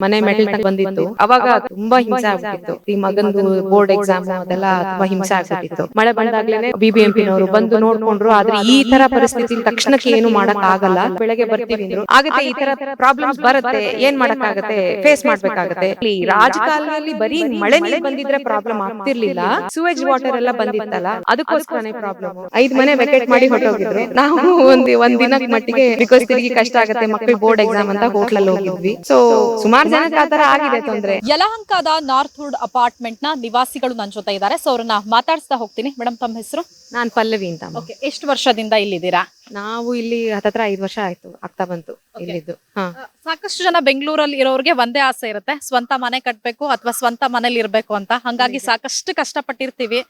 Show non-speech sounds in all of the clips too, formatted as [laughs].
ಮನೆ ಮೆಟಲ್ ಬಂದಿತ್ತು. ಅವಾಗ ತುಂಬಾ ಹಿಂಸೆ ಆಗ್ಬಿಟ್ಟಿತ್ತು ಈ ಮಗಂದು ಬೋರ್ಡ್ ಎಕ್ಸಾಮ್ ಅದೆಲ್ಲ ತುಂಬಾ ಹಿಂಸೆ ಆಗ್ಬಿಟ್ಟಿತ್ತು ಮಳೆ ಬಂದಾಗ್ಲೇನೆ ಬಿಬಿಎಂಪಿ ನವರು ಬಂದು ನೋಡ್ಕೊಂಡ್ರು ಆದ್ರೆ ಈ ತರ ಪರಿಸ್ಥಿತಿ ತಕ್ಷಣಕ್ಕೆ ಏನು ಮಾಡಕ್ ಆಗಲ್ಲ. ಬೆಳಗ್ಗೆ ಬರ್ತೀವಿ ಆಗತ್ತೆ ಈ ತರ ಪ್ರಾಬ್ಲಮ್ಸ್ ಬರುತ್ತೆ. ಏನ್ ಮಾಡಕ್ ಆಗತ್ತೆ? ಫೇಸ್ ಮಾಡ್ಬೇಕಾಗತ್ತೆ. ರಾಜಕಾಲದಲ್ಲಿ ಬರೀ ಮಳೆ ನೀರು ಬಂದಿದ್ರೆ ಪ್ರಾಬ್ಲಮ್ ಆಗ್ತಿರ್ಲಿಲ್ಲ. ಸುವೇಜ್ ವಾಟರ್ ಎಲ್ಲ ಬಂದಿತ್ತಲ್ಲ. ಅದಕ್ಕೋಸ್ಕರನೇ ಪ್ರಾಬ್ಲಮ್ ಐದ್ ಮನೆ ವೆಕೆಟ್ ಮಾಡಿ ಹೊರಟೋಗಿದ್ರು. ನಾವು ಒಂದ್ ಒಂದ್ ದಿನ ಮಟ್ಟಿಗೆ ಬಿಕಾಸ್ ತಿರುಗಿ ಕಷ್ಟ ಆಗತ್ತೆ ಮಕ್ಕಳು ಬೋರ್ಡ್ ಎಕ್ಸಾಮ್ ಅಂತ ಹೋಟ್ಲಲ್ಲಿ ಹೋಗಿದ್ವಿ ಸೊ ಸುಮಾರು ಜನಕ್ಕೆ ಆತರ ಆಗಿದೆ ತೊಂದ್ರೆ ಯಲಹಂಕದ ನಾರ್ತ್ ವುಡ್ ಅಪಾರ್ಟ್ಮೆಂಟ್ನ ನಿವಾಸಿಗಳು ನನ್ನ ಜೊತೆ ಇದ್ದಾರೆ. ಸೊ ಅವ್ರನ್ನ ಮಾತಾಡಿಸ್ತಾ ಹೋಗ್ತೀನಿ. ಮೇಡಮ್ ತಮ್ಮ ಹೆಸರು? ನಾನ್ ಪಲ್ಲವಿ ಅಂತ. ಓಕೆ ಎಷ್ಟು ವರ್ಷದಿಂದ ಇಲ್ಲಿದ್ದೀರಾ? ನಾವು ಇಲ್ಲಿ ಹತ್ತತ್ರ ಐದು ವರ್ಷ ಆಯ್ತು. ಆಗ್ತಾ ಬಂತು ಇಲ್ಲಿದ್ದು. ಹಾ. ಸಾಕಷ್ಟು ಜನ ಬೆಂಗಳೂರಲ್ಲಿ ಇರೋರಿಗೆ ಒಂದೇ ಆಸೆ ಇರುತ್ತೆ. ಸ್ವಂತ ಮನೆ ಕಟ್ಬೇಕು ಅಥವಾ ಸ್ವಂತ ಮನೇಲಿ ಇರ್ಬೇಕು ಅಂತ. ಹಂಗಾಗಿ ಸಾಕಷ್ಟು ಕಷ್ಟಪಟ್ಟಿರ್ತೀವಿ.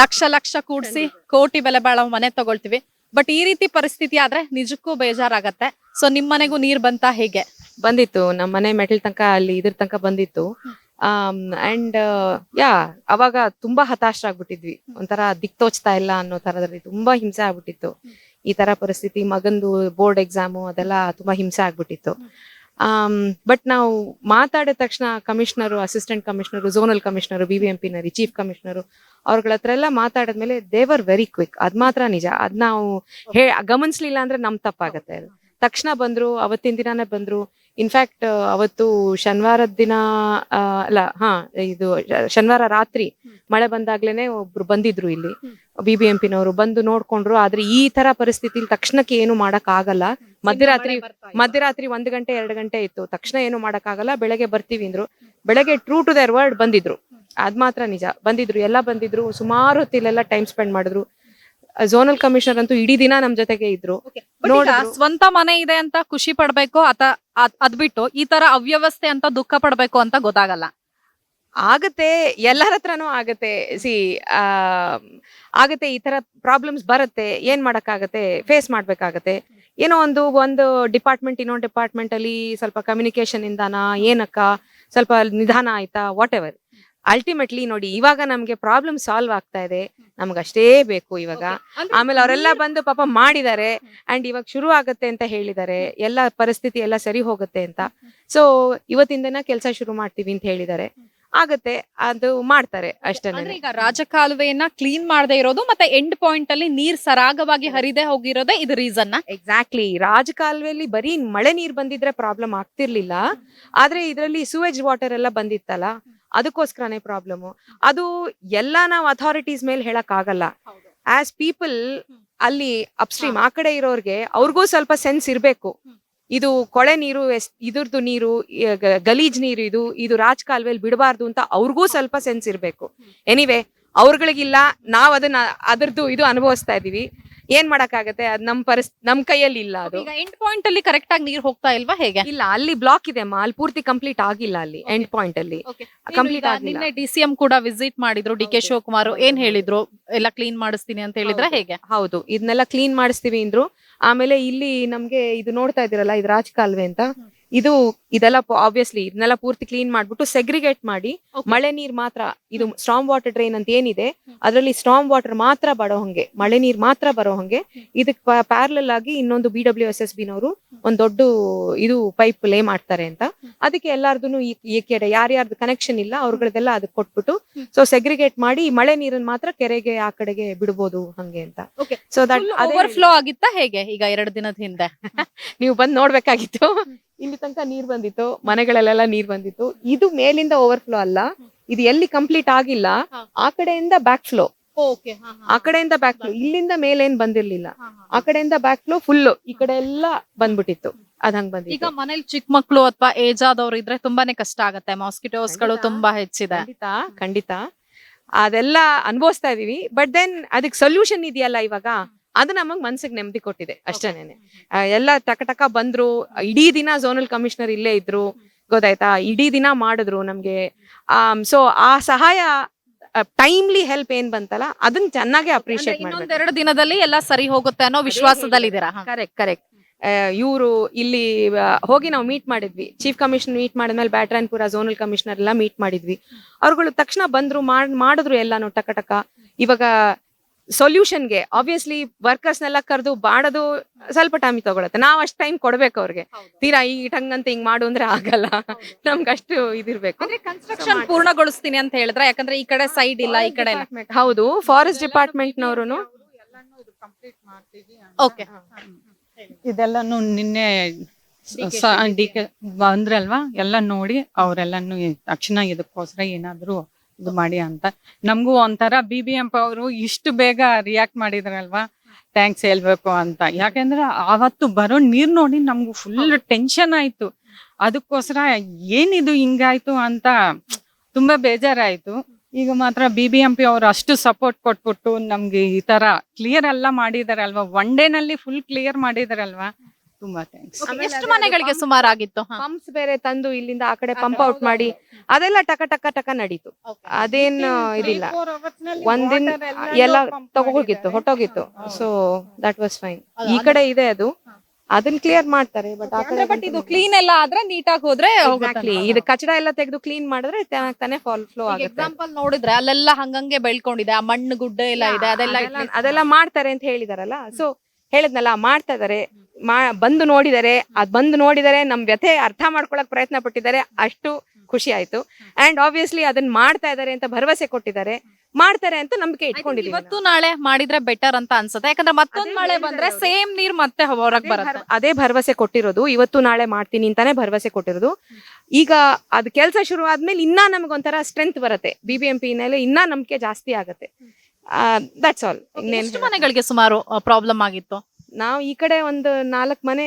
ಲಕ್ಷ ಲಕ್ಷ ಕೂಡ್ಸಿ ಕೋಟಿ ಬೆಲೆ ಬಾಳ ಮನೆ ತಗೊಳ್ತೀವಿ. ಬಟ್ ಈ ರೀತಿ ಪರಿಸ್ಥಿತಿ ಆದ್ರೆ ನಿಜಕ್ಕೂ ಬೇಜಾರಾಗತ್ತೆ. ಸೊ ನಿಮ್ ಮನೆಗೂ ನೀರ್ ಬಂತ ಹೇಗೆ? ಬಂದಿತ್ತು. ನಮ್ಮ ಮನೆ ಮೆಟ್ಲ್ ತನಕ ಅಲ್ಲಿ ಇದ್ರ ತನಕ ಬಂದಿತ್ತು. ಅಂಡ್ ಯಾ, ಅವಾಗ ತುಂಬಾ ಹತಾಶರಾಗ್ಬಿಟ್ಟಿದ್ವಿ. ಒಂಥರ ದಿಕ್ ತೋಚ್ತಾ ಇಲ್ಲ ಅನ್ನೋ ತರದಲ್ಲಿ ತುಂಬಾ ಹಿಂಸೆ ಆಗ್ಬಿಟ್ಟಿತ್ತು. ಈ ತರ ಪರಿಸ್ಥಿತಿ, ಮಗಂದು ಬೋರ್ಡ್ ಎಕ್ಸಾಮು ಅದೆಲ್ಲ ತುಂಬಾ ಹಿಂಸೆ ಆಗ್ಬಿಟ್ಟಿತ್ತು. ಬಟ್ ನಾವು ಮಾತಾಡಿದ ತಕ್ಷಣ commissioner assistant commissioner zonal commissioner B B M ಪಿನರಿ chief commissioner ಅವ್ರಗಳ ಹತ್ರ ಎಲ್ಲ ಮಾತಾಡಿದ್ಮೇಲೆ ದೇವರ್ ವೆರಿ ಕ್ವಿಕ್ ಅದ್ ಮಾತ್ರ ನಿಜ. ಅದ್ ನಾವು ಗಮನಿಸ್ಲಿಲ್ಲ ಅಂದ್ರೆ ನಮ್ ತಪ್ಪಾಗತ್ತೆ ತಕ್ಷಣ ಬಂದ್ರು, ಅವತ್ತಿನ ದಿನಾನೇ ಬಂದ್ರು ಇನ್ಫ್ಯಾಕ್ಟ್ ಅವತ್ತು ಶನಿವಾರದ ದಿನ ಅಲ್ಲ, ಹಾ, ಇದು ಶನಿವಾರ ರಾತ್ರಿ ಮಳೆ ಬಂದಾಗ್ಲೇನೆ ಒಬ್ರು ಬಂದಿದ್ರು ಇಲ್ಲಿ. ಬಿ ಬಿ ಎಂ ಪಿನವರು ಬಂದು ನೋಡ್ಕೊಂಡ್ರು. ಆದ್ರೆ ಈ ತರ ಪರಿಸ್ಥಿತಿ ತಕ್ಷಣಕ್ಕೆ ಏನು ಮಾಡಕ್ ಆಗಲ್ಲ ಮಧ್ಯರಾತ್ರಿ ಮಧ್ಯರಾತ್ರಿ ಒಂದ್ ಗಂಟೆ, ಎರಡು ಗಂಟೆ ಇತ್ತು. ತಕ್ಷಣ ಏನು ಮಾಡಕ್ ಆಗಲ್ಲ ಬೆಳಗ್ಗೆ ಬರ್ತೀವಿ ಅಂದ್ರು. ಬೆಳಗ್ಗೆ ಟ್ರೂ ಟು ದರ್ ವರ್ಡ್ ಬಂದಿದ್ರು. ಅದ್ ಮಾತ್ರ ನಿಜ. ಬಂದಿದ್ರು, ಎಲ್ಲ ಬಂದಿದ್ರು. ಸುಮಾರು ಹೊತ್ತಿಲ್ಲೆಲ್ಲ ಟೈಮ್ ಸ್ಪೆಂಡ್ ಮಾಡಿದ್ರು. ಝೋನಲ್ ಕಮಿಷನರ್ ಅಂತೂ ಇಡೀ ದಿನ ನಮ್ ಜೊತೆಗೆ ಇದ್ರು. ನೋಡಿ ಸ್ವಂತ ಮನೆ ಇದೆ ಅಂತ ಖುಷಿ ಪಡ್ಬೇಕು ಅತ ಅದ್- ಅದ್ ಬಿಟ್ಟು ಈ ತರ ಅವ್ಯವಸ್ಥೆ ಅಂತ ದುಃಖ ಪಡ್ಬೇಕು ಅಂತ ಗೊತ್ತಾಗಲ್ಲ. ಆಗತ್ತೆ ಎಲ್ಲರ ಹತ್ರನೂ ಆಗತ್ತೆ. ಸಿ ಆಗತ್ತೆ ಈ ತರ ಪ್ರಾಬ್ಲಮ್ಸ್ ಬರುತ್ತೆ. ಏನ್ ಮಾಡಕ್ಕಾಗತ್ತೆ? ಫೇಸ್ ಮಾಡ್ಬೇಕಾಗತ್ತೆ. ಏನೋ ಒಂದು ಒಂದು ಡಿಪಾರ್ಟ್ಮೆಂಟ್ ಇನ್ನೊಂದು ಡಿಪಾರ್ಟ್ಮೆಂಟ್ ಅಲ್ಲಿ ಸ್ವಲ್ಪ ಕಮ್ಯುನಿಕೇಶನ್ ಇಂದಾನ ಏನಕ್ಕ ಸ್ವಲ್ಪ ನಿಧಾನ ಆಯ್ತಾ ವಾಟ್ ಎವರ್ ಅಲ್ಟಿಮೇಟ್ಲಿ ನೋಡಿ ಇವಾಗ ನಮ್ಗೆ ಪ್ರಾಬ್ಲಮ್ ಸಾಲ್ವ್ ಆಗ್ತಾ ಇದೆ. ನಮ್ಗಷ್ಟೇ ಬೇಕು ಇವಾಗ. ಆಮೇಲೆ ಅವರೆಲ್ಲ ಬಂದು ಪಾಪ ಮಾಡಿದ್ದಾರೆ. ಅಂಡ್ ಇವಾಗ ಶುರು ಆಗತ್ತೆ ಅಂತ ಹೇಳಿದ್ದಾರೆ. ಎಲ್ಲ ಪರಿಸ್ಥಿತಿ ಎಲ್ಲ ಸರಿ ಹೋಗುತ್ತೆ ಅಂತ. ಸೊ ಇವತ್ತಿಂದನ ಕೆಲಸ ಶುರು ಮಾಡ್ತೀವಿ ಅಂತ ಹೇಳಿದ್ದಾರೆ. ಆಗತ್ತೆ ಅದು ಮಾಡ್ತಾರೆ ಅಷ್ಟೇ ಈಗ ರಾಜಕಾಲುವೆಯನ್ನ ಕ್ಲೀನ್ ಮಾಡದೇ ಇರೋದು ಮತ್ತೆ ಎಂಡ್ ಪಾಯಿಂಟ್ ಅಲ್ಲಿ ನೀರ್ ಸರಾಗವಾಗಿ ಹರಿದೇ ಹೋಗಿರೋದೇ ಇದು ರೀಸನ್ ಎಕ್ಸಾಕ್ಟ್ಲಿ ರಾಜಕಾಲುವೆಯಲ್ಲಿ ಬರೀ ಮಳೆ ನೀರ್ ಬಂದಿದ್ರೆ ಪ್ರಾಬ್ಲಮ್ ಆಗ್ತಿರ್ಲಿಲ್ಲ. ಆದ್ರೆ ಇದರಲ್ಲಿ ಸುವೇಜ್ ವಾಟರ್ ಎಲ್ಲ ಬಂದಿತ್ತಲ್ಲ. ಅದಕ್ಕೋಸ್ಕರನೇ ಪ್ರಾಬ್ಲಮ್ ಅದು ಎಲ್ಲ ನಾವು ಅಥಾರಿಟೀಸ್ ಮೇಲೆ ಹೇಳಕ್ ಆಗಲ್ಲ ಆಸ್ ಪೀಪಲ್ ಅಲ್ಲಿ ಅಪ್ಸ್ಟ್ರೀಮ್ ಆ ಕಡೆ ಇರೋರ್ಗೆ ಅವ್ರಿಗೂ ಸ್ವಲ್ಪ ಸೆನ್ಸ್ ಇರಬೇಕು. ಇದು ಕೊಳೆ ನೀರು ಎಸ್ ಇದ್ರದ್ದು ನೀರು ಗಲೀಜ್ ನೀರು ಇದು ಇದು ರಾಜ್ ಕಾಲುವೆಯಲ್ಲಿ ಬಿಡಬಾರ್ದು ಅಂತ ಅವ್ರಿಗೂ ಸ್ವಲ್ಪ ಸೆನ್ಸ್ ಇರಬೇಕು. ಎನಿವೆ ಅವ್ರಗಳಿಗಿಲ್ಲ ನಾವು ಅದನ್ನ ಅದರದ್ದು ಇದು ಅನುಭವಿಸ್ತಾ ಇದೀವಿ ಏನ್ ಮಾಡಕ್ಕಾಗತ್ತೆ? ಅದ್ ನಮ್ ಪರಿಸ್ ನಮ್ ಕೈಯಲ್ಲಿ ಇಲ್ಲ ಅದು. ಈಗ ಎಂಡ್ ಪಾಯಿಂಟ್ ಅಲ್ಲಿ ಕರೆಕ್ಟ್ ಆಗಿ ನೀರ್ ಹೋಗ್ತಾ ಇಲ್ವಾ ಹೇಗೆ? ಇಲ್ಲ ಅಲ್ಲಿ ಬ್ಲಾಕ್ ಇದೆ ಅಮ್ಮ. ಅಲ್ಲಿ ಪೂರ್ತಿ ಕಂಪ್ಲೀಟ್ ಆಗಿಲ್ಲ ಅಲ್ಲಿ ಎಂಡ್ ಪಾಯಿಂಟ್ ಅಲ್ಲಿ. ಕಂಪ್ಲೀಟ್ ಆಗಿಲ್ಲ. ನಿನ್ನೆ ಡಿ ಸಿ ಎಂ ಕೂಡ ವಿಸಿಟ್ ಮಾಡಿದ್ರು. ಡಿ ಕೆ ಶಿವಕುಮಾರ್ ಏನ್ ಹೇಳಿದ್ರು? ಎಲ್ಲ ಕ್ಲೀನ್ ಮಾಡಿಸ್ತೀನಿ ಅಂತ ಹೇಳಿದ್ರೆ ಹೇಗೆ? ಹೌದು. ಇದನ್ನೆಲ್ಲ ಕ್ಲೀನ್ ಮಾಡಿಸ್ತೀವಿ ಅಂದ್ರು. ಆಮೇಲೆ ಇಲ್ಲಿ ನಮ್ಗೆ ಇದು ನೋಡ್ತಾ ಇದೀರಲ್ಲ ಇದು ರಾಜ್ ಕಾಲುವೆ ಅಂತ? ಇದು ಇದೆಲ್ಲ ಆಬ್ವಿಯಸ್ಲಿ ಇದನ್ನೆಲ್ಲ ಪೂರ್ತಿ ಕ್ಲೀನ್ ಮಾಡ್ಬಿಟ್ಟು ಸೆಗ್ರಿಗೇಟ್ ಮಾಡಿ ಮಳೆ ನೀರ್ ಮಾತ್ರ ಇದು ಸ್ಟ್ರಾಂಗ್ ವಾಟರ್ ಡ್ರೈನ್ ಅಂತ ಏನಿದೆ ಅದರಲ್ಲಿ ಸ್ಟ್ರಾಂಗ್ ವಾಟರ್ ಮಾತ್ರ ಬರೋ ಹಂಗೆ ಮಳೆ ನೀರ್ ಮಾತ್ರ ಬರೋ ಹಂಗೆ. ಇದಕ್ ಪ್ಯಾರಲಲ್ ಆಗಿ ಇನ್ನೊಂದು B W S S B ನವರು ಒಂದ್ ದೊಡ್ಡ ಇದು ಪೈಪ್ ಲೇ ಮಾಡ್ತಾರೆ ಅಂತ. ಅದಕ್ಕೆ ಎಲ್ಲಾರ್ದು ಈ ಕೆರೆ ಯಾರ್ಯಾರ್ದು ಕನೆಕ್ಷನ್ ಇಲ್ಲ ಅವ್ರಗಳದೆಲ್ಲ ಅದಕ್ಕೆ ಕೊಟ್ಬಿಟ್ಟು ಸೊ ಸೆಗ್ರಿಗೇಟ್ ಮಾಡಿ ಮಳೆ ನೀರನ್ನ ಮಾತ್ರ ಕೆರೆಗೆ ಆ ಕಡೆಗೆ ಬಿಡ್ಬೋದು ಹಂಗೆ ಅಂತ. ಸೊ ದಟ್ ಓವರ್ಫ್ಲೋ ಆಗಿತ್ತಾ ಹೇಗೆ ಈಗ ಎರಡು ದಿನದ ಹಿಂದೆ? [laughs] ನೀವು ಬಂದ್ ನೋಡ್ಬೇಕಾಗಿತ್ತು. ಇಲ್ಲಿ ತನಕ ನೀರ್ ಬಂದಿತ್ತು ಮನೆಗಳಲ್ಲೆಲ್ಲ ನೀರ್ ಬಂದಿತ್ತು. ಇದು ಮೇಲಿಂದ ಓವರ್ ಫ್ಲೋ ಅಲ್ಲ ಇದು ಎಲ್ಲಿ ಕಂಪ್ಲೀಟ್ ಆಗಿಲ್ಲ ಆ ಕಡೆಯಿಂದ ಬ್ಯಾಕ್ ಫ್ಲೋ ಆ ಕಡೆಯಿಂದ ಬ್ಯಾಕ್ ಫ್ಲೋ ಇಲ್ಲಿಂದ ಮೇಲೇನ್ ಬಂದಿರ್ಲಿಲ್ಲ. ಆ ಕಡೆಯಿಂದ ಬ್ಯಾಕ್ ಫ್ಲೋ ಫುಲ್ ಈ ಕಡೆ ಎಲ್ಲ ಬಂದ್ಬಿಟ್ಟಿತ್ತು. ಅದಂಗ್ ಬಂದಿತ್ತು. ಈಗ ಮನೇಲಿ ಚಿಕ್ಕ ಮಕ್ಕಳು ಅಥವಾ ಏಜ್ ಆದವ್ರು ಇದ್ರೆ ತುಂಬಾನೇ ಕಷ್ಟ ಆಗತ್ತೆ. ಮಾಸ್ಕಿಟೋಸ್ಗಳು ತುಂಬಾ ಹೆಚ್ಚಿದೆ. ಖಂಡಿತ ಖಂಡಿತ. ಅದೆಲ್ಲ ಅನುಭವಿಸ್ತಾ ಇದೀವಿ. ಬಟ್ ದೆನ್ ಅದಕ್ಕೆ ಸೊಲ್ಯೂಷನ್ ಇದೆಯಲ್ಲ ಇವಾಗ? ಅದು ನಮಗ್ ಮನ್ಸಿಗೆ ನೆಮ್ಮದಿ ಕೊಟ್ಟಿದೆ ಅಷ್ಟೇನೆ. ಎಲ್ಲ ಟಕ ಟಕ ಬಂದ್ರು ಇಡೀ ದಿನ ಝೋನಲ್ ಕಮಿಷನರ್ ಇಲ್ಲೇ ಇದ್ರು ಗೊತ್ತಾಯ್ತಾ? ಇಡೀ ದಿನ ಮಾಡಿದ್ರು ನಮ್ಗೆ. ಸೊ ಆ ಸಹಾಯ ಟೈಮ್ಲಿ ಹೆಲ್ಪ್ ಏನ್ ಬಂತಲ್ಲ ಅದನ್ನ ಚೆನ್ನಾಗಿ ಅಪ್ರಿಶಿಯೇಟ್ ಮಾಡಿ ಇನ್ನೊಂದೆರಡು ದಿನದಲ್ಲಿ ಎಲ್ಲ ಸರಿ ಹೋಗುತ್ತೆ ಅನ್ನೋ ವಿಶ್ವಾಸದಲ್ಲಿದ್ದೀರಾ? ಇದೀರಾ ಕರೆಕ್ಟ್ ಕರೆಕ್ಟ್ ಇವರು ಇಲ್ಲಿ ಹೋಗಿ ನಾವು ಮೀಟ್ ಮಾಡಿದ್ವಿ. ಚೀಫ್ ಕಮಿಷನ್ ಮೀಟ್ ಮಾಡಿದ್ಮೇಲೆ ಬ್ಯಾಟ್ರಾನ್ಪುರ ಝೋನಲ್ ಕಮಿಷನರ್ ಎಲ್ಲ ಮೀಟ್ ಮಾಡಿದ್ವಿ. ಅವ್ರುಗಳು ತಕ್ಷಣ ಬಂದ್ರು ಮಾಡ್ ಮಾಡಿದ್ರು ಎಲ್ಲಾನು ಟಕ ಟಕ. ಇವಾಗ ಸೊಲ್ಯೂಷನ್ಗೆ ಆಬ್ವಿಯಸ್ಲಿ ವರ್ಕರ್ಸ್ನೆಲ್ಲ ಕರೆದು ಬಾಡೋದು ಸ್ವಲ್ಪ ಟೈಮ್ ತಗೊಳತ್ತೆ. ನಾವ್ ಅಷ್ಟು ಟೈಮ್ ಕೊಡ್ಬೇಕು ಅವ್ರಿಗೆ. ತೀರಾ ಈ ಟಂಗಂತ ಹಿಂಗ್ ಮಾಡು ಅಂದ್ರೆ ಆಗಲ್ಲ. ನಮ್ಗೆ ಅಷ್ಟು ಇದಿರ್ಬೇಕು. ಅಂದ್ರೆ ಕನ್ಸ್ಟ್ರಕ್ಷನ್ ಪೂರ್ಣಗೊಳಿಸ್ತೀನಿ ಅಂತ ಹೇಳಿದ್ರೆ ಯಾಕಂದ್ರೆ ಈ ಕಡೆ ಸೈಡ್ ಇಲ್ಲ ಈ ಕಡೆ ಹೌದು ಫಾರೆಸ್ಟ್ ಡಿಪಾರ್ಟ್ಮೆಂಟ್ ನವರು ಓಕೆ ಇದೆಲ್ಲಾನು ನಿನ್ನೆ ಬಂದ್ರಲ್ವಾ? ಎಲ್ಲ ನೋಡಿ ಅವರೆಲ್ಲಾನು ತಕ್ಷಣ ಇದಕ್ಕೋಸ್ಕರ ಏನಾದ್ರು ಇದು ಮಾಡಿ ಅಂತ. ನಮಗೂ ಒಂಥರ ಬಿ ಬಿ ಎಂ ಅವರು ಇಷ್ಟು ಬೇಗ ರಿಯಾಕ್ಟ್ ಮಾಡಿದ್ರಲ್ವಾ? ಥ್ಯಾಂಕ್ಸ್ ಹೇಳ್ಬೇಕು ಅಂತ. ಯಾಕೆಂದ್ರೆ ಆವತ್ತು ಬರೋ ನೀರು ನೋಡಿ ನಮ್ಗೆ ಫುಲ್ ಟೆನ್ಷನ್ ಆಯ್ತು. ಅದಕ್ಕೋಸ್ಕರ ಏನಿದು ಹಿಂಗಾಯ್ತು ಅಂತ ತುಂಬಾ ಬೇಜಾರಾಯ್ತು. ಈಗ ಮಾತ್ರ ಬಿ ಬಿ ಎಂ ಪಿ ಅವರು ಅಷ್ಟು ಸಪೋರ್ಟ್ ಕೊಟ್ಬಿಟ್ಟು ನಮ್ಗೆ ಈ ತರ ಕ್ಲಿಯರ್ ಎಲ್ಲ ಮಾಡಿದಾರಲ್ವಾ? ಒನ್ ಡೇನಲ್ಲಿ ಫುಲ್ ಕ್ಲಿಯರ್ ಮಾಡಿದಾರಲ್ವಾ? ತುಂಬಾ ಥ್ಯಾಂಕ್ಸ್ ಎಷ್ಟು ಮನೆಗಳಿಗೆ ಸುಮಾರಾಗಿತ್ತು? ಆಗಿತ್ತು ಪಂಪ್ಸ್ ಬೇರೆ ತಂದು ಇಲ್ಲಿಂದ ಆ ಕಡೆ ಪಂಪ್ ಔಟ್ ಮಾಡಿ ಅದೆಲ್ಲ ಟಕ ಟಕ ಟಕ ನಡೀತು. ಅದೇನ್ ಇದಿಲ್ಲ. ಒಂದಿನ ಎಲ್ಲ ತಗೋಗಿತ್ತು ಹೊಟ್ಟೋಗಿತ್ತು ಸೊ ದಟ್ ವಾಸ್ ಫೈನ್ ಈ ಕಡೆ ಇದೆ ಅದು. ಅದನ್ನ ಕ್ಲಿಯರ್ ಮಾಡ್ತಾರೆ ಬಟ್ ಆ ಕಡೆ ಬಟ್ ಇದು ಕ್ಲೀನ್ ಎಲ್ಲ ಆದ್ರೆ ನೀಟಾಗಿ ಹೋದ್ರೆ Exactly. ಇದು ಕಚಡ ಎಲ್ಲ ತೆಗೆದು ಕ್ಲೀನ್ ಮಾಡಿದ್ರೆ ತಾನಾಗ್ ತಾನೇ ಫಾಲ್ ಫ್ಲೋ ಆಗುತ್ತೆ. ಎಕ್ಸಾಂಪಲ್ ನೋಡಿದ್ರೆ ಅಲ್ಲೆಲ್ಲ ಹಂಗಂಗೆ ಬೆಳ್ಕೊಂಡಿದೆ ಆ ಮಣ್ಣು ಗುಡ್ಡ ಎಲ್ಲ ಇದೆ ಅದೆಲ್ಲ ಅದೆಲ್ಲ- ಅದೆಲ್ಲ ಮಾಡ್ತಾರೆ ಅಂತ ಹೇಳಿದಾರಲ್ಲ. ಸೊ ಹೇಳದ್ನಲ್ಲ ಮಾಡ್ತಾ ಇದಾರೆ. ಮಾ ಬಂದು ನೋಡಿದರೆ ಅದ್ ಬಂದು ನೋಡಿದರೆ ನಮ್ ವ್ಯಥೆ ಅರ್ಥ ಮಾಡ್ಕೊಳಕ್ ಪ್ರಯತ್ನ ಪಟ್ಟಿದ್ದಾರೆ ಅಷ್ಟು ಖುಷಿ ಆಯ್ತು. ಅಂಡ್ ಆಬ್ವಿಯಸ್ಲಿ ಅದನ್ನ ಮಾಡ್ತಾ ಇದಾರೆ ಅಂತ ಭರವಸೆ ಕೊಟ್ಟಿದ್ದಾರೆ. ಮಾಡ್ತಾರೆ ಅಂತ ನಂಬಿಕೆ ಇಟ್ಕೊಂಡಿದ್ದೀವಿ ಇವತ್ತು ನಾಳೆ ಮಾಡಿದ್ರೆ ಬೆಟರ್ ಅಂತ ಅನ್ಸುತ್ತೆ. ಯಾಕಂದ್ರೆ ಮತ್ತೊಂದ್ ಮಳೆ ಬಂದ್ರೆ ಸೇಮ್ ನೀರ್ ಮತ್ತೆ ಹೊರಗ್ ಬರುತ್ತೆ. ಅದೇ ಭರವಸೆ ಕೊಟ್ಟಿರೋದು. ಇವತ್ತು ನಾಳೆ ಮಾಡ್ತೀನಿ ಅಂತಾನೆ ಭರವಸೆ ಕೊಟ್ಟಿರೋದು. ಈಗ ಅದ್ ಕೆಲಸ ಶುರು ಆದ್ಮೇಲೆ ಇನ್ನ ನಮಗೊಂಥರ ಸ್ಟ್ರೆಂತ್ ಬರುತ್ತೆ. ಬಿ ಬಿ ಎಂ ಪಿ ನಲ್ಲಿ ಇನ್ನ ನಂಬಿಕೆ ಜಾಸ್ತಿ ಆಗತ್ತೆ. ದಟ್ಸ್ ಆಲ್ ಮನೆಗಳಿಗೆ ಸುಮಾರು ಪ್ರಾಬ್ಲಮ್ ಆಗಿತ್ತು? ನಾವು ಈ ಕಡೆ ಒಂದು ನಾಲ್ಕ್ ಮನೆ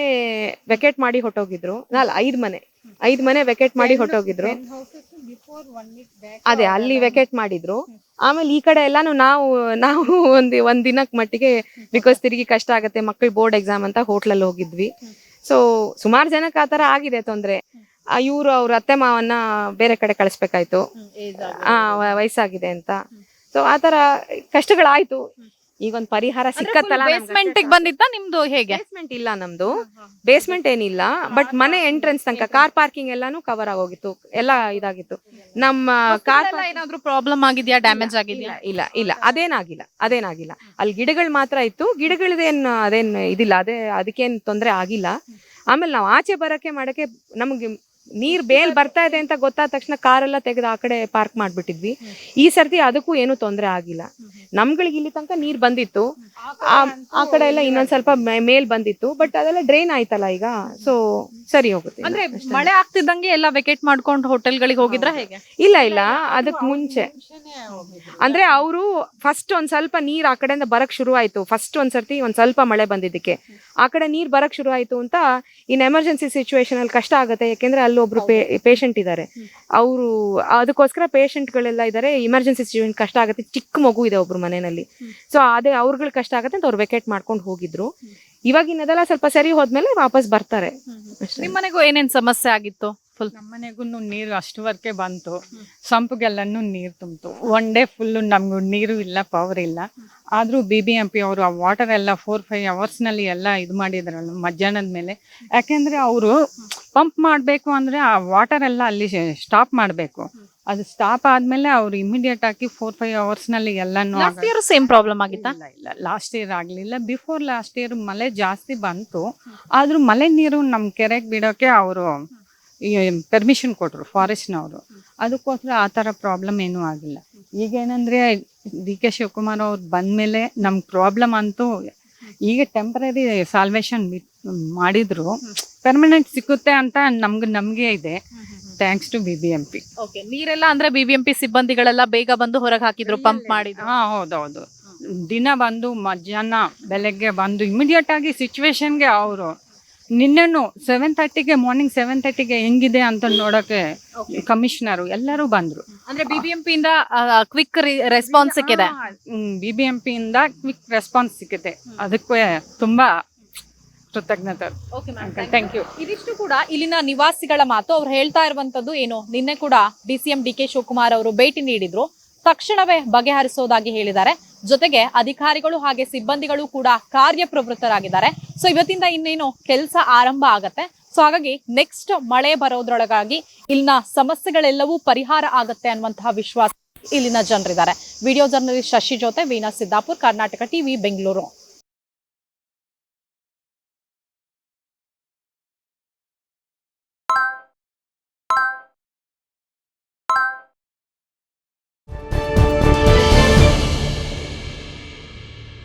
ವೆಕೆಟ್ ಮಾಡಿ ಹೊಟ್ಟೋಗಿದ್ರು ನಾಲ್ ಐದ್ ಮನೆ. ಐದ್ ಮನೆ ವೆಕೆಟ್ ಮಾಡಿ ಹೊಟ್ಟೋಗಿದ್ರು ಅದೇ ಅಲ್ಲಿ ವೆಕೆಟ್ ಮಾಡಿದ್ರು. ಆಮೇಲೆ ಈ ಕಡೆ ಎಲ್ಲಾನು ನಾವು ನಾವು ಒಂದ್ ಒಂದ್ ದಿನಕ್ ಮಟ್ಟಿಗೆ ಬಿಕಾಸ್ ತಿರುಗಿ ಕಷ್ಟ ಆಗತ್ತೆ ಮಕ್ಕಳು ಬೋರ್ಡ್ ಎಕ್ಸಾಮ್ ಅಂತ ಹೋಟ್ಲಲ್ಲಿ ಹೋಗಿದ್ವಿ. ಸೊ ಸುಮಾರು ಜನಕ್ಕೆ ಆತರ ಆಗಿದೆ ತೊಂದ್ರೆ. ಇವರು ಅವ್ರ ಅತ್ತೆ ಮಾವನ್ನ ಬೇರೆ ಕಡೆ ಕಳಿಸ್ಬೇಕಾಯ್ತು. ಆ ವಯಸ್ಸಾಗಿದೆ ಅಂತ. ಸೊ ಆತರ ಕಷ್ಟಗಳಾಯ್ತು. ಈಗ ಒಂದ್ ಪರಿಹಾರ ಸಿಕ್ಕತ್ತಲ್ಲ ಬೇಸ್ಮೆಂಟ್ ಬಂದಿತ್ತ ನಿಮ್ದು ಹೇಗೆ? ಬೇಸ್ಮೆಂಟ್ ಇಲ್ಲ ನಮ್ದು. ಬೇಸ್ಮೆಂಟ್ ಏನಿಲ್ಲ ಬಟ್ ಮನೆ ಎಂಟ್ರೆನ್ಸ್ ತನಕ ಕಾರ್ ಪಾರ್ಕಿಂಗ್ ಎಲ್ಲಾನು ಕವರ್ ಆಗೋಗಿತ್ತು ಎಲ್ಲ ಇದಾಗಿತ್ತು. ನಮ್ಮ ಕಾರ್ ಏನಾದ್ರು ಪ್ರಾಬ್ಲಮ್ ಆಗಿದ್ಯಾ ಡ್ಯಾಮೇಜ್ ಆಗಿದ್ಯಾ? ಇಲ್ಲ ಇಲ್ಲ ಇಲ್ಲ. ಅದೇನಾಗಿಲ್ಲ ಅದೇನಾಗಿಲ್ಲ. ಅಲ್ಲಿ ಗಿಡಗಳು ಮಾತ್ರ ಇತ್ತು. ಗಿಡಗಳದೇನ್ ಅದೇನ್ ಇದಿಲ್ಲ ಅದೇ ಅದಕ್ಕೇನ್ ತೊಂದ್ರೆ ಆಗಿಲ್ಲ. ಆಮೇಲೆ ನಾವು ಆಚೆ ಬರಕ್ಕೆ ಮಾಡಕ್ಕೆ ನಮ್ಗೆ ನೀರ್ ಬೇಲ್ ಬರ್ತಾ ಇದೆ ಅಂತ ಗೊತ್ತಾದ ತಕ್ಷಣ ಕಾರೆಲ್ಲ ತೆಗೆದು ಆ ಕಡೆ ಪಾರ್ಕ್ ಮಾಡ್ಬಿಟ್ಟಿದ್ವಿ. ಈ ಸರ್ತಿ ಅದಕ್ಕೂ ಏನು ತೊಂದ್ರೆ ಆಗಿಲ್ಲ. ನಮ್ಗಳಿಗೆ ಇಲ್ಲಿ ತನಕ ನೀರ್ ಬಂದಿತ್ತು. ಆ- ಕಡೆ ಎಲ್ಲ ಇನ್ನೊಂದ್ ಸ್ವಲ್ಪ ಮೇಲ್ ಬಂದಿತ್ತು ಬಟ್ ಅದೆಲ್ಲ ಡ್ರೈನ್ ಆಯ್ತಲ್ಲ ಈಗ ಸೊ ಸರಿ ಹೋಗುತ್ತೆ ಅಂದ್ರೆ ಮಳೆ ಆಗ್ತಿದ್ದಂಗೆ ಎಲ್ಲ ವೆಕೆಟ್ ಮಾಡ್ಕೊಂಡು ಹೋಟೆಲ್ಗಳಿಗೆ ಹೋಗಿದ್ರ ಹೇಗೆ? ಇಲ್ಲ ಇಲ್ಲ ಅದಕ್ ಮುಂಚೆ. ಅಂದ್ರೆ ಅವರು ಫಸ್ಟ್ ಒಂದ್ ಸ್ವಲ್ಪ ನೀರ್ ಆ ಕಡೆಯಿಂದ ಬರಕ್ ಶುರು ಆಯ್ತು ಫಸ್ಟ್ ಒಂದ್ಸರ್ತಿ ಒಂದ್ ಸ್ವಲ್ಪ ಮಳೆ ಬಂದಿದ್ದಕ್ಕೆ. ಆ ಕಡೆ ನೀರ್ ಬರಕ್ ಶುರು ಆಯ್ತು ಅಂತ ಇನ್ ಎಮರ್ಜೆನ್ಸಿ ಸಿಚುವೇಶನ್ ಅಲ್ಲಿ ಕಷ್ಟ ಆಗುತ್ತೆ ಯಾಕೆಂದ್ರೆ ಅಲ್ಲಿ ಒಬ್ರು ಪೇಷಂಟ್ ಇದ್ದಾರೆ ಅವರು ಅದಕ್ಕೋಸ್ಕರ ಪೇಷಂಟ್ ಗಳೆಲ್ಲ ಇದ್ದಾರೆ ಎಮರ್ಜೆನ್ಸಿ ಸಿಚುವೇಶನ್ ಕಷ್ಟ ಆಗುತ್ತೆ ಚಿಕ್ಕ ಮಗು ಇದೆ ಒಬ್ರು ಮನೆಯಲ್ಲಿ. ಸೊ ಅದೇ ಅವ್ರಗಳು ಕಷ್ಟ ಆಗುತ್ತೆ ಅಂತ ಅವ್ರು ವೆಕೇಟ್ ಮಾಡ್ಕೊಂಡು ಹೋಗಿದ್ರು. ಇವಾಗ ಇನ್ನದೆಲ್ಲ ಸ್ವಲ್ಪ ಸರಿ ಹೋದ್ಮೇಲೆ ವಾಪಸ್ ಬರ್ತಾರೆ. ಅಷ್ಟೇ. ನಿಮ್ ಮನೆಗೂ ಏನೇನ್ ಸಮಸ್ಯೆ ಆಗಿತ್ತು? ಫುಲ್ ನಮ್ಮನೆಗೂ ನೀರು ಅಷ್ಟುವರೆಗೆ ಬಂತು. ಸಂಪಿಗೆಲ್ಲನೂ ನೀರು ತುಂಬಿತು. ಒನ್ ಡೇ ಫುಲ್ಲು ನಮ್ಗೂ ನೀರು ಇಲ್ಲ ಪವರ್ ಇಲ್ಲ. ಆದರೂ ಬಿ ಬಿ ಎಂ ಪಿ ಅವರು ಆ ವಾಟರ್ ಎಲ್ಲ ಫೋರ್ ಫೈವ್ ಅವರ್ಸ್ನಲ್ಲಿ ಎಲ್ಲ ಇದು ಮಾಡಿದ್ರಲ್ಲ ಮಧ್ಯಾಹ್ನದ ಮೇಲೆ. ಯಾಕೆಂದರೆ ಅವರು ಪಂಪ್ ಮಾಡಬೇಕು ಅಂದರೆ ಆ ವಾಟರ್ ಎಲ್ಲ ಅಲ್ಲಿ ಸ್ಟಾಪ್ ಮಾಡಬೇಕು. ಅದು ಸ್ಟಾಪ್ ಆದ್ಮೇಲೆ ಅವ್ರು ಇಮಿಡಿಯೇಟ್ ಆಗಿ ಫೋರ್ ಫೈವ್ ಅವರ್ಸ್ನಲ್ಲಿ ಲಾಸ್ಟ್ ಇಯರ್ ಸೇಮ್ ಪ್ರಾಬ್ಲಮ್ ಆಗಿತ್ತ? ಇಲ್ಲ ಇಲ್ಲ. ಲಾಸ್ಟ್ ಇಯರ್ ಆಗಲಿಲ್ಲ. ಬಿಫೋರ್ ಲಾಸ್ಟ್ ಇಯರ್ ಮಳೆ ಜಾಸ್ತಿ ಬಂತು. ಆದ್ರೂ ಮಳೆ ನೀರು ನಮ್ಮ ಕೆರೆಗೆ ಬಿಡೋಕೆ ಅವರು ಪರ್ಮಿಷನ್ ಕೊಟ್ಟರು ಫಾರೆಸ್ಟ್ನವರು ಅದಕ್ಕೋಸ್ಕರ ಆ ಥರ ಪ್ರಾಬ್ಲಮ್ ಏನೂ ಆಗಿಲ್ಲ. ಈಗೇನಂದರೆ ಡಿ ಕೆ ಶಿವಕುಮಾರ್ ಅವ್ರು ಬಂದ್ಮೇಲೆ ನಮ್ಮ ಪ್ರಾಬ್ಲಮ್ ಅಂತೂ ಈಗ ಟೆಂಪ್ರರಿ ಸಾಲ್ವೇಷನ್ ಮಾಡಿದ್ರು. ಪರ್ಮನೆಂಟ್ ಸಿಕ್ಕುತ್ತೆ ಅಂತ ನಮ್ಗೆ ನಮಗೆ ಇದೆ. Thanks to B B M P okay ನೀರೆಲ್ಲ ಅಂದ್ರೆ ಬಿಬಿಎಂಪಿ ಸಿಬ್ಬಂದಿಗಳೆಲ್ಲ ಬೇಗ ಬಂದು ಹೊರಗೆ ಹಾಕಿದ್ರು ಪಂಪ್ ಮಾಡಿದ್ರು. ಹಾ ಹೌದೌದು. ದಿನ ಬಂದು ಮಧ್ಯಾಹ್ನ ಬೆಳಗ್ಗೆ ಬಂದು ಇಮಿಡಿಯೇಟ್ ಆಗಿ ಸಿಚುವೇಶನ್ಗೆ ಅವರು. ನಿನ್ನೆನು ಸೆವೆನ್ ತರ್ಟಿಗೆ ಮಾರ್ನಿಂಗ್ ಸೆವೆನ್ ತರ್ಟಿಗೆ ಹೆಂಗಿದೆ ಅಂತ ನೋಡಕ್ಕೆ ಕಮಿಷನರು ಎಲ್ಲರೂ ಬಂದ್ರು. ಅಂದ್ರೆ ಬಿಬಿಎಂಪಿ ಇಂದ ಕ್ವಿಕ್ ರೆಸ್ಪಾನ್ಸ್ ಸಿಕ್ಕಿದೆ? ಬಿ ಬಿ ಎಂ ಪಿಯಿಂದ ಕ್ವಿಕ್ ರೆಸ್ಪಾನ್ಸ್ ಸಿಕ್ಕಿದೆ. ಅದಕ್ಕೆ ತುಂಬಾ ಕೃತಜ್ಞತೆ. ಥ್ಯಾಂಕ್ ಯು ಇದಿಷ್ಟು ಕೂಡ ಇಲ್ಲಿನ ನಿವಾಸಿಗಳ ಮಾತು ಅವ್ರು ಹೇಳ್ತಾ ಇರುವಂತದ್ದು ಏನು? ನಿನ್ನೆ ಕೂಡ D C M D K Shivakumar ಅವರು ಭೇಟಿ ನೀಡಿದ್ರು. ತಕ್ಷಣವೇ ಬಗೆಹರಿಸೋದಾಗಿ ಹೇಳಿದ್ದಾರೆ. ಜೊತೆಗೆ ಅಧಿಕಾರಿಗಳು ಹಾಗೆ ಸಿಬ್ಬಂದಿಗಳು ಕೂಡ ಕಾರ್ಯಪ್ರವೃತ್ತರಾಗಿದ್ದಾರೆ. ಸೊ ಇವತ್ತಿಂದ ಇನ್ನೇನು ಕೆಲಸ ಆರಂಭ ಆಗತ್ತೆ. ಸೊ ಹಾಗಾಗಿ ನೆಕ್ಸ್ಟ್ ಮಳೆ ಬರೋದ್ರೊಳಗಾಗಿ ಇಲ್ಲಿನ ಸಮಸ್ಯೆಗಳೆಲ್ಲವೂ ಪರಿಹಾರ ಆಗತ್ತೆ ಅನ್ನುವಂತಹ ವಿಶ್ವಾಸ ಇಲ್ಲಿನ ಜನರಿದ್ದಾರೆ. ವಿಡಿಯೋ ಜರ್ನಲಿಸ್ಟ್ ಶಶಿ ಜೊತೆ ವೀನಾ ಸಿದ್ದಾಪುರ್ ಕರ್ನಾಟಕ ಟಿವಿ ಬೆಂಗಳೂರು.